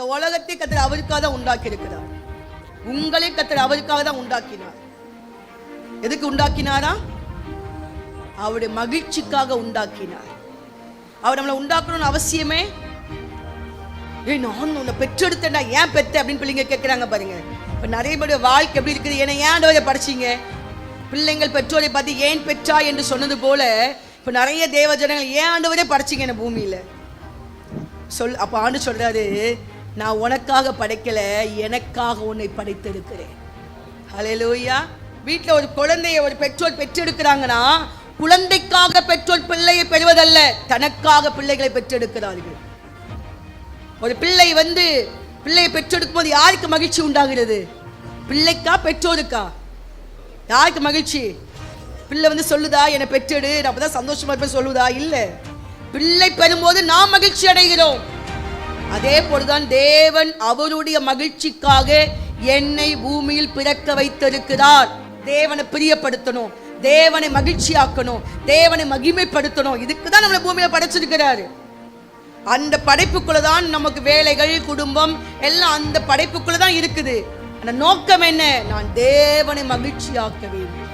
இந்த உலகத்தை கத்தர் அவருக்காக தான் உண்டாக்கி இருக்கிறார் உங்களை கத்தர் அவருக்காக தான் உண்டாக்கினார். எதுக்கு உண்டாக்கினாரா? அவருடைய மகிழ்ச்சிக்காக உண்டாக்கினார். அவர் நம்மளை உண்டாக்கணும்னு அவசியமே ஏய் நான் உன்னை பெற்றெடுத்தேன்டா ஏன் பெத்த அப்படின்னு பிள்ளைங்க கேட்குறாங்க பாருங்க. இப்போ நிறைய பேருடைய வாழ்க்கை எப்படி இருக்குது? ஏன்னா ஏன் ஆண்டவரை படிச்சீங்க? பிள்ளைங்கள் பெற்றோரை பார்த்து ஏன் பெற்றா என்று சொன்னது போல இப்போ நிறைய தேவ ஜனங்கள் ஏன் ஆண்டவரே படைச்சிங்க என்ன பூமியில்? சொல் அப்போ ஆண்டு சொல்றாரு நான் உனக்காக படைக்கலை எனக்காக உன்னை படைத்திருக்கிறேன். ஹalleluya வீட்டில் ஒரு குழந்தைய ஒரு பெற்றோர் பெற்றெடுக்கிறாங்கன்னா குழந்தைக்காக பெற்றோர் பிள்ளையை பெறுவதல்ல தனக்காக பிள்ளைகளை பெற்றெடுக்கிறார்கள். ஒரு பிள்ளை வந்து பிள்ளையை பெற்றெடுக்கும் போது யாருக்கு மகிழ்ச்சி உண்டாகிறது? பிள்ளைக்கா பெற்றோருக்கா? யாருக்கு மகிழ்ச்சி? பிள்ளை வந்து சொல்லுதா என்னை பெற்றெடு. நான் அப்பதான் சந்தோஷமா இருப்பேன் சொல்லுதா? இல்லை. பிள்ளை பெறும்போது நாம் மகிழ்ச்சி அடைகிறோம். அதே போலதான் தேவன் அவருடைய மகிழ்ச்சிக்காக என்னை பூமியில் பிறக்க வைத்திருக்கிறார். தேவனை பிரியப்படுத்தணும் தேவனை மகிழ்ச்சியாக்கணும் தேவனை மகிமைப்படுத்தணும். இதுக்கு தான் நம்மளை பூமியை படைச்சிருக்கிறாரு. அந்த படைப்புக்குள்ள தான் நமக்கு வேலைகள் குடும்பம் எல்லாம் அந்த படைப்புக்குள்ள தான் இருக்குது. அந்த நோக்கம் என்ன? நான் தேவனை மகிழ்ச்சியாக்க வேண்டும்.